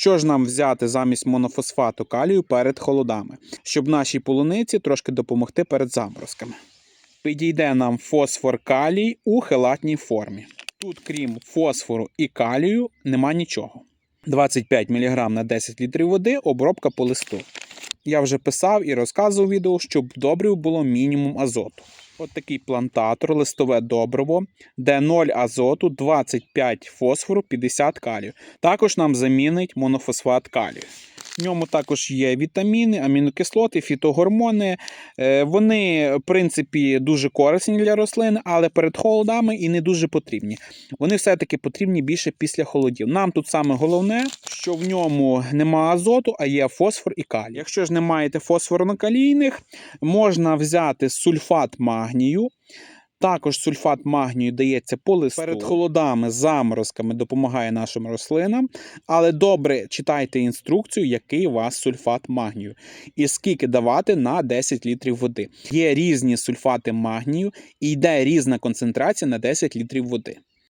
Що ж нам взяти замість монофосфату калію перед холодами, щоб нашій полуниці трошки допомогти перед заморозками? Підійде нам фосфор калій у хелатній формі. Тут, крім фосфору і калію, нема нічого. 25 мг на 10 літрів води, обробка по листу. Я вже писав і розказував відео, щоб добрив було мінімум азоту. От такий плантатор, листове добриво, де 0 азоту, 25 фосфору, 50 калію. Також нам замінить монофосфат калію. В ньому також є вітаміни, амінокислоти, фітогормони. Е, Вони, в принципі, дуже корисні для рослин, але перед холодами і не дуже потрібні. Вони все-таки потрібні більше після холодів. Нам тут саме головне, що в ньому нема азоту, а є фосфор і калій. Якщо ж не маєте фосфорно-калійних, можна взяти сульфат магнію. Також сульфат магнію дається по листу. Перед холодами, заморозками допомагає нашим рослинам. Але добре читайте інструкцію, який у вас сульфат магнію, і скільки давати на 10 літрів води. Є різні сульфати магнію і йде різна концентрація на 10 літрів води.